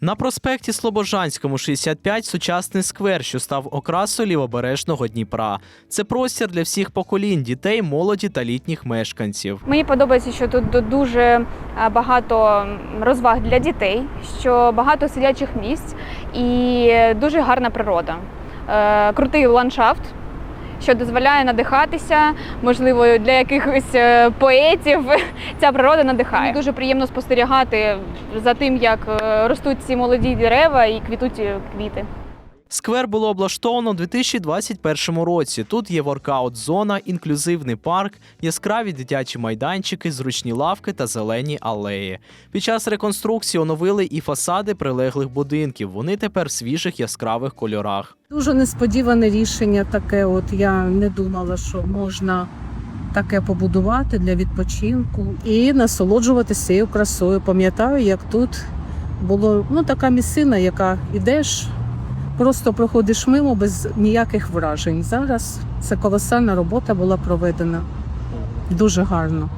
На проспекті Слобожанському 65 сучасний сквер, що став окрасою лівобережного Дніпра. Це простір для всіх поколінь дітей, молоді та літніх мешканців. Мені подобається, що тут ду- дуже е, багато розваг для дітей, що багато сидячих місць і дуже гарна природа. Е, Крутий ландшафт, що дозволяє надихатися. Можливо, для якихось е, поетів ця природа надихає. Дуже приємно спостерігати за тим, як е, ростуть ці молоді дерева і квітуть е, квіти. Сквер було облаштовано у 2021 році. Тут є воркаут-зона, інклюзивний парк, яскраві дитячі майданчики, зручні лавки та зелені алеї. Під час реконструкції оновили і фасади прилеглих будинків. Вони тепер в свіжих яскравих кольорах. Дуже несподіване рішення таке. От я не думала, що можна таке побудувати для відпочинку і насолоджуватися цією красою. Пам'ятаю, як тут було ну така місцина, яка ідеш, просто проходиш мимо без ніяких вражень. Зараз це колосальна робота була проведена. Дуже гарно.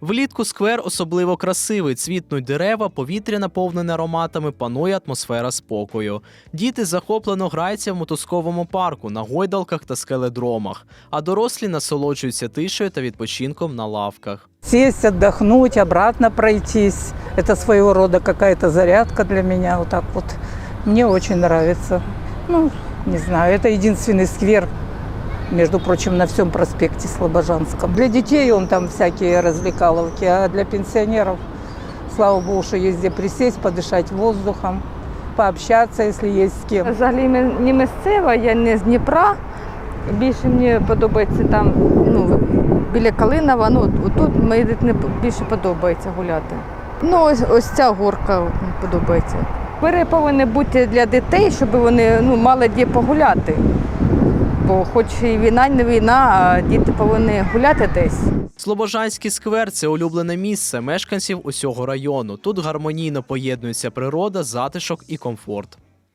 Влітку сквер особливо красивий, цвітнуть дерева, повітря наповнене ароматами, панує атмосфера спокою. Діти захоплено граються в мотузковому парку, на гойдалках та скеледромах, а дорослі насолоджуються тишею та відпочинком на лавках. Сесть, отдохнуть, обратно пройтись. Это своего рода какая-то зарядка для меня. Вот так вот. Мне очень нравится. Ну, не знаю, это единственный сквер, между прочим, на всем проспекте Слобожанском. Для детей он там всякие развлекаловки, а для пенсионеров, слава богу, что есть где присесть, подышать воздухом, пообщаться, если есть с кем. Взагалі ми не місцева, я не з Дніпра. Більше мені подобається там, ну, біля Калинова, ну, от- тут мені дитині більше подобається гуляти. Ну, ось, ось ця горка мені подобається. Сквери повинні бути для дітей, щоб вони ну, мали де погуляти. Бо хоч і війна, не війна, а діти повинні гуляти десь. Слобожанський сквер це улюблене місце мешканців усього району. Тут гармонійно поєднується природа, затишок і комфорт.